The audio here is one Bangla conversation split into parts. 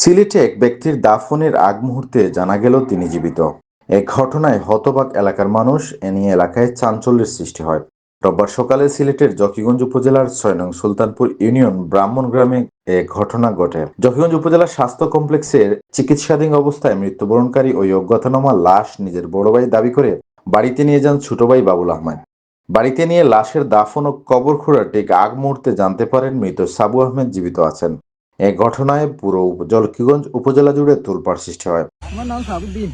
সিলেটে এক ব্যক্তির দাফনের আগ মুহূর্তে জানা গেল তিনি জীবিত। এক ঘটনায় হতবাক এলাকার মানুষ এ নিয়ে এলাকায় চাঞ্চল্যের সৃষ্টি হয়। রোববার সকালে সিলেটের জকিগঞ্জ উপজেলার ছয় নং সুলতানপুর ইউনিয়ন ব্রাহ্মণ গ্রামে এক ঘটনা ঘটে। জকিগঞ্জ উপজেলার স্বাস্থ্য কমপ্লেক্সের চিকিৎসাধীন অবস্থায় মৃত্যুবরণকারী ওই অজ্ঞাতনামা লাশ নিজের বড় ভাই দাবি করে বাড়িতে নিয়ে যান ছোট ভাই বাবুল আহমেদ। বাড়িতে নিয়ে লাশের দাফন ও কবর খোঁড়ার ঠিক আগ মুহূর্তে জানতে পারেন মৃত সাবু আহমেদ জীবিত আছেন। এ ঘটনায় পুরো জলকিগঞ্জ উপজেলা জুড়ে তোলপাড় সৃষ্টি হয়। আমার নাম সাবুদ্দিন।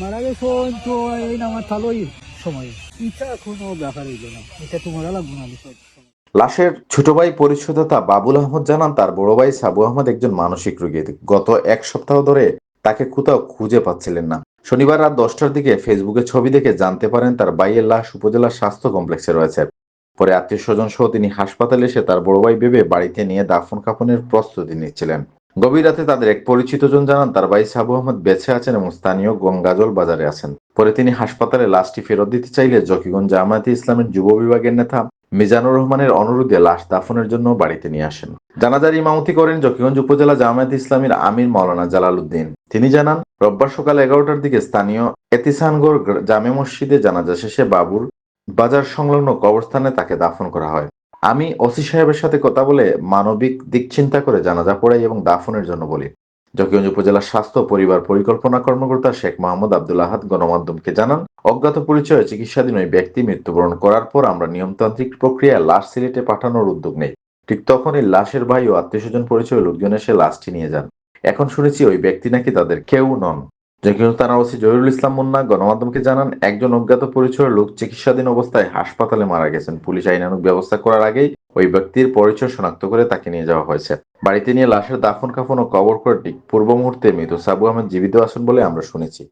মারা গেছে তো এই নামার থালোই সময়। ইচ্ছা কোনো ব্যাপার হইল না। এটা তোমার লাগবে না লাশের ছোট ভাই পরিচ্ছদাতা বাবুল আহমদ জানান তার বড় ভাই সাবু আহমদ একজন মানসিক রোগী। গত এক সপ্তাহ ধরে তাকে কোথাও খুঁজে পাচ্ছিলেন না। শনিবার রাত দশটার দিকে ফেসবুকে ছবি দেখে জানতে পারেন তার বাইয়ের লাশ উপজেলা স্বাস্থ্য কমপ্লেক্সে রয়েছে। পরে আত্মীয় স্বজন সহ তিনি হাসপাতালে এসে তার বড় ভাই ভেবে বাড়িতে নিয়ে দাফন কাফনের প্রস্তুতি নিচ্ছিলেন। গভীর রাতে তাদের এক পরিচিত জন জানান, তার ভাই সাবু আহমদ বেঁচে আছেন এবং স্থানীয় গঙ্গাজল বাজারে আছেন। পরে তিনি হাসপাতালে লাশটি ফেরত দিতে চাইলে জকিগঞ্জ জামায়াতে ইসলামের যুব বিভাগের নেতা মিজানুর রহমানের অনুরোধে লাশ দাফনের জন্য বাড়িতে নিয়ে আসেন। জানাজার ইমামতি করেন জকিগঞ্জ উপজেলা জামায়াত ইসলামীর আমির মাওলানা জালাল উদ্দিন তিনি জানান, রোববার সকাল এগারোটার দিকে স্থানীয় এতিসানগড় জামে মসজিদে জানাজা শেষে বাবুর বাজার সংলগ্ন কবরস্থানে তাকে দাফন করা হয়। আমি ওসি সাহেবের সাথে কথা বলে মানবিক দিক চিন্তা করে জানাজা পড়াই এবং দাফনের জন্য বলি। জকিগঞ্জ উপজেলা স্বাস্থ্য পরিবার পরিকল্পনা কর্মকর্তা শেখ মোহাম্মদ আব্দুল আহাদ গণমাধ্যমকে জানান, অজ্ঞাত পরিচয়ে চিকিৎসাধীন ওই ব্যক্তি মৃত্যুবরণ করার পর আমরা নিয়মতান্ত্রিক প্রক্রিয়ায় লাশ সিলেটে পাঠানোর উদ্যোগ নেই। ঠিক তখনই লাশের ভাই ও আত্মীয় স্বজন পরিচয় লোকজন এসে লাশটি নিয়ে যান। এখন শুনেছি ওই ব্যক্তি নাকি তাদের কেউ নন। জকিগঞ্জ থানার ওসি জহিরুল ইসলাম মুন্না গণমাধ্যমকে জানান, একজন অজ্ঞাত পরিচয়ের লোক চিকিৎসাধীন অবস্থায় হাসপাতালে মারা গেছেন। পুলিশ আইনানুগ ব্যবস্থা করার আগেই ওই ব্যক্তির পরিচয় শনাক্ত করে তাকে নিয়ে যাওয়া হয়েছে। বাড়িতে নিয়ে লাশের দাফন কাফন ও কবর করে ঠিক পূর্ব মুহূর্তে মৃত সাবু আহমেদ জীবিত আছেন বলে আমরা শুনেছি।